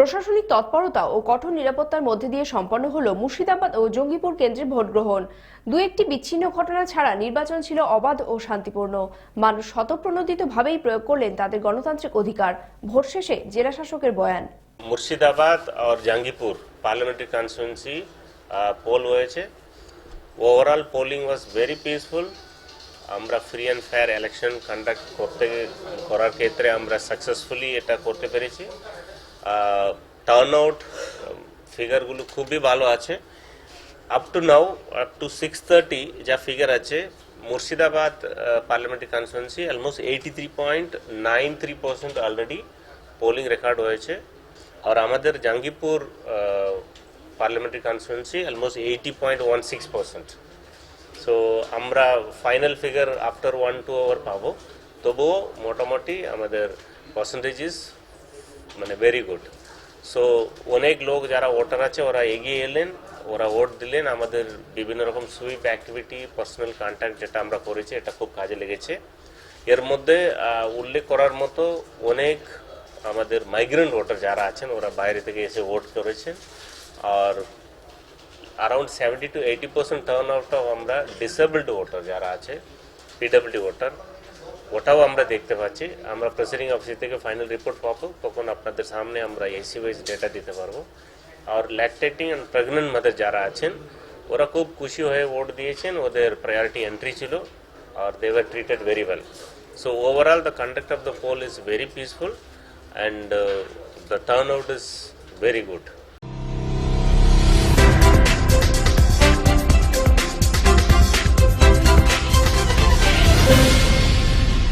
প্রশাসনিক তৎপরতা ও কঠোর নিরাপত্তার মধ্যে দিয়ে সম্পন্ন হলো মুর্শিদাবাদ ও জঙ্গিপুর কেন্দ্রে ভোট গ্রহণ। দু একটি বিচ্ছিন্ন ঘটনা ছাড়া নির্বাচন ছিল অবাধ ও শান্তিপূর্ণ। মানুষ স্বতঃপ্রণোদিতভাবেই প্রয়োগ করলেন তাদের গণতান্ত্রিক অধিকার। ভোট শেষে জেলা শাসকের বয়ান। মুর্শিদাবাদ আর জাঙ্গিপুর পার্লামেন্টারি কনস্টিটুয়েন্সি পোল হয়েছে। Overall polling was very peaceful আমরা free and fair election conduct করতে, করার ক্ষেত্রে আমরা সাকসেসফুলি এটা করতে পেরেছি। টার্ন আউট ফিগারগুলো খুবই ভালো আছে। Up to now up to six thirty যা ফিগার আছে, Murshidabad parliamentary constituency almost eighty three point nine three percent already polling record হয়েছে। আর আমাদের Jangipur parliamentary constituency almost eighty point one six percent so আমরা final figure after one two hour পাবো। তবুও মোটামুটি আমাদের পার্সেন্টেজেস মানে ভেরি গুড সো অনেক লোক যারা ভোটার আছে, ওরা এগিয়ে এলেন, ওরা ভোট দিলেন। আমাদের বিভিন্ন রকম সুইপ অ্যাক্টিভিটি পার্সোনাল কন্ট্যাক্ট যেটা আমরা করেছি, এটা খুব কাজে লেগেছে। এর মধ্যে উল্লেখ করার মতো অনেক আমাদের মাইগ্রেন্ট ভোটার যারা আছেন, ওরা বাইরে থেকে এসে ভোট করেছেন। আর around seventy two eighty percent turnout আমরা ডিসেবলড ভোটার যারা আছে পিডব্লিউডি ভোটার ওটাও আমরা দেখতে পাচ্ছি। আমরা প্রেসিডিং অফিস থেকে ফাইনাল রিপোর্ট পাবো, তখন আপনাদের সামনে আমরা এসি ওয়াইজ ডেটা দিতে পারব। আর ল্যাকটেটিং অ্যান্ড প্রেগনেন্ট মাদার যারা আছেন, ওরা খুব খুশি হয়ে ভোট দিয়েছেন, ওদের প্রায়োরিটি এন্ট্রি ছিল, আর they were treated very well so overall the conduct of the poll is very peaceful and the turn out is very good